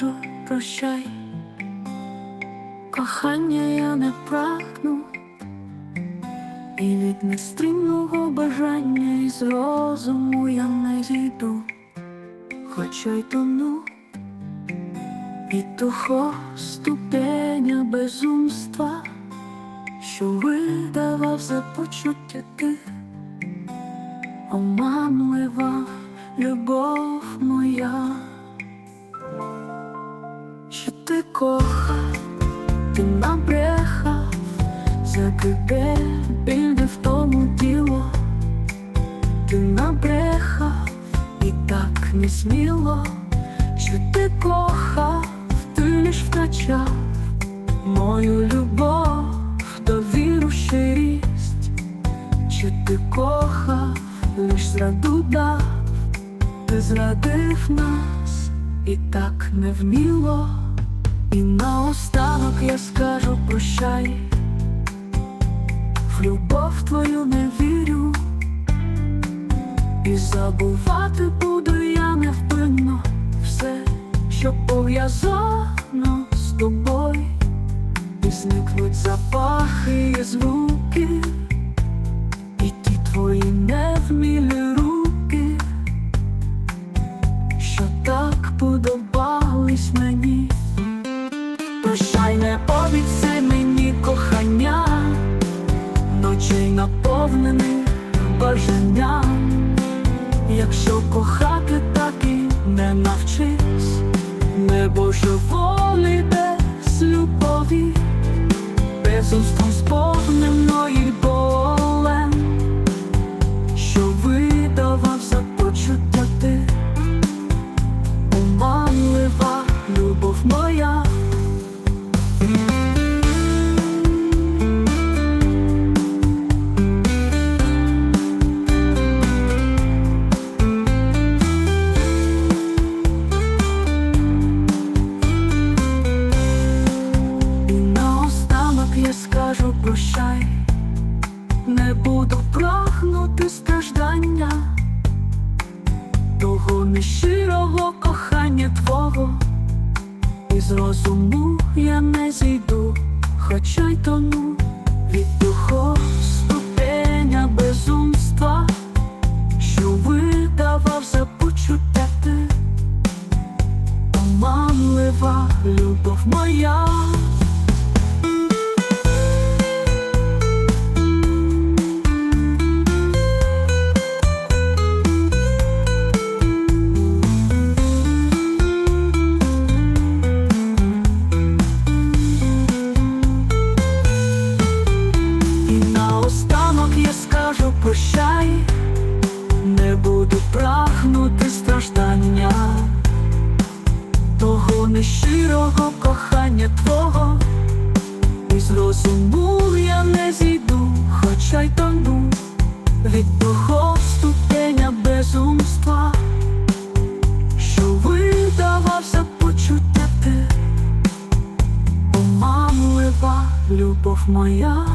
скажу прощай, кохання я не прагну, і від нестримного бажання із розуму я не зійду, хоча й тону. Від того ступеня безумства, що видавав за почуття ти, оманлива любов моя, що ти ти набрехав, за тебе біль не в тому діло, ти набрехав і так не сміло, що ти кохав, ти лиш втрачав мою любов, довіру щирість, що ти кохав, лиш зраду дав, ти зрадив нас і так невміло, і наостанок я скажу прощай, в любов твою не вірю, і забувати буду я невпинно все, що пов'язано з тобою, і зникнуть запахи і звуки, і ті твої невмілі руки, що так подобались наповнених бажання, Якщо кохати так і не навчись, небо волі без любові, безумством сповненої прощай, не буду прагнути страждання, того нещирого кохання твого, і з розуму я не зійду, хоча й тону кохання твого, і з розуму я не зійду, хоча й тону. Від того ступеня безумства, що видавався почуття ти, Омамлива любов моя.